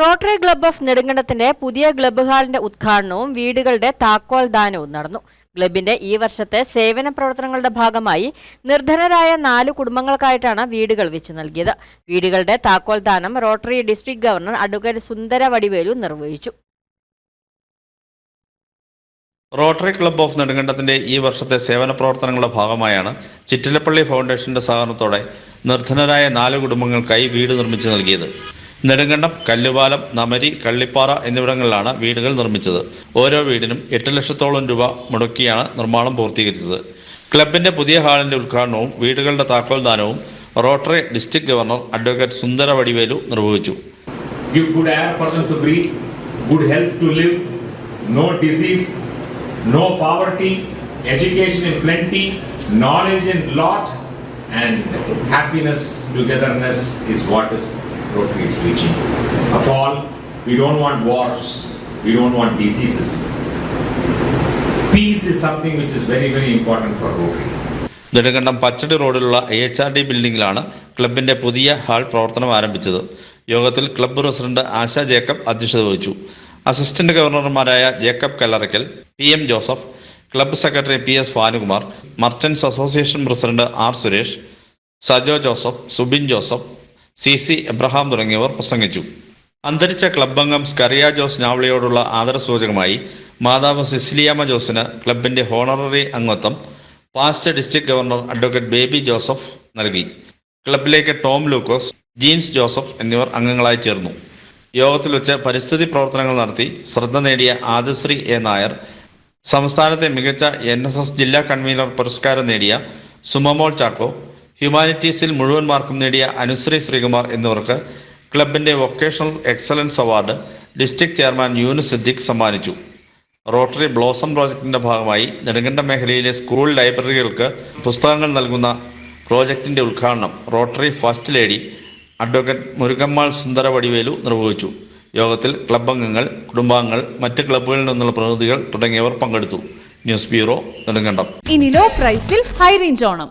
Rotary club of നെടുങ്കണ്ടത്തിന്റെ പുതിയ club ഹാളിന്റെ ഉദ്ഘാടനവും വീടുകളുടെ താക്കോൽ ദാനവും നടന്നു. ക്ലബിന്റെ ഈ വർഷത്തെ സേവന പ്രവർത്തനങ്ങളുടെ ഭാഗമായി നിർധനരായ നാല് കുടുംബങ്ങൾക്കായിട്ടാണ് വീടുകൾ വെച്ചു നൽകിയത്. വീടുകളുടെ താക്കോൽ ദാനം rotary district governor advocate Sundara Vadivelu നിർവഹിച്ചു. റോട്ടറി ക്ലബ്ബ് ഓഫ് നെടുങ്കണ്ടത്തിന്റെ ഈ വർഷത്തെ സേവന പ്രവർത്തനങ്ങളുടെ ഭാഗമായാണ് ചിറ്റിലപ്പള്ളി ഫൗണ്ടേഷന്റെ സഹകരണത്തോടെ നിർധനരായ നാല് കുടുംബങ്ങൾക്കായി വീട് നിർമ്മിച്ചു നൽകിയത്. നെടുങ്കണ്ടം കല്ലുപാലം നമരി കള്ളിപ്പാറ എന്നിവിടങ്ങളിലാണ് വീടുകൾ നിർമ്മിച്ചത്. ഓരോ വീടിനും എട്ട് ലക്ഷത്തോളം രൂപ മുടക്കിയാണ് നിർമ്മാണം പൂർത്തീകരിച്ചത്. ക്ലബിന്റെ പുതിയ ഹാളിന്റെ ഉദ്ഘാടനവും വീടുകളുടെ താക്കോൽ ദാനവും rotary district governor advocate Sundara Vadivelu നിർവഹിച്ചു. Good good health to live, no disease, no poverty, education plenty, knowledge in lot, and happiness, togetherness is what is Rotary is reaching. Of all, we don't want wars, we don't want diseases. Peace is something which is very, very important for Rotary. Nedumkandam Pachadi റോഡിലുള്ള A H R D ബിൽഡിംഗിലാണ് ക്ലബിന്റെ പുതിയ hall പ്രവർത്തനം ആരംഭിച്ചത് യോഗത്തിൽ club president ASHA Jacob അധ്യക്ഷത വഹിച്ചു assistant ഗവർണർമാരായ Jacob Kallarakkal P M Joseph club secretary P S Bhanukumar merchants association president R Suresh Sajo Joseph Subin Joseph C C Abraham തുടങ്ങിയവർ പ്രസംഗിച്ചു. അന്തരിച്ച ക്ലബ് അംഗം സ്കറിയ ജോസ് ഞാവളിയോടുള്ള ആദരസൂചകമായി മാതാവ് സിസിലിയാമ ജോസിന് ക്ലബിന്റെ ഹോണററി അംഗത്വം past district governor advocate Baby Joseph നൽകി. ക്ലബിലേക്ക് ടോം ലൂക്കോസ് ജീൻസ് ജോസഫ് എന്നിവർ അംഗങ്ങളായി ചേർന്നു. യോഗത്തിൽ വെച്ച് പരിസ്ഥിതി പ്രവർത്തനങ്ങൾ നടത്തി ശ്രദ്ധ നേടിയ ആദിശ്രീ എ നായർ സംസ്ഥാനത്തെ മികച്ച എൻ ജില്ലാ കൺവീനർ പുരസ്കാരം നേടിയ സുമമോൾ ചാക്കോ ഹ്യൂമാനിറ്റീസിൽ മുഴുവൻ മാർക്കും നേടിയ അനുശ്രീ ശ്രീകുമാർ എന്നിവർക്ക് ക്ലബിന്റെ vocational excellence award district chairman Yunu Siddique സമ്മാനിച്ചു. റോട്ടറി ബ്ലോസം പ്രോജക്റ്റിന്റെ ഭാഗമായി നെടുങ്കണ്ടം മേഖലയിലെ സ്കൂൾ ലൈബ്രറികൾക്ക് പുസ്തകങ്ങൾ നൽകുന്ന പ്രോജക്റ്റിന്റെ ഉദ്ഘാടനം Rotary first lady advocate Murugammal Sundara Vadivelu നിർവഹിച്ചു. യോഗത്തിൽ ക്ലബ് അംഗങ്ങൾ കുടുംബാംഗങ്ങൾ മറ്റ് ക്ലബ്ബുകളിൽ നിന്നുള്ള പ്രതിനിധികൾ തുടങ്ങിയവർ പങ്കെടുത്തു. News bureau Nedumkandam. ഇനി ലോ പ്രൈസിൽ ഹൈ റേഞ്ച് ഓണം.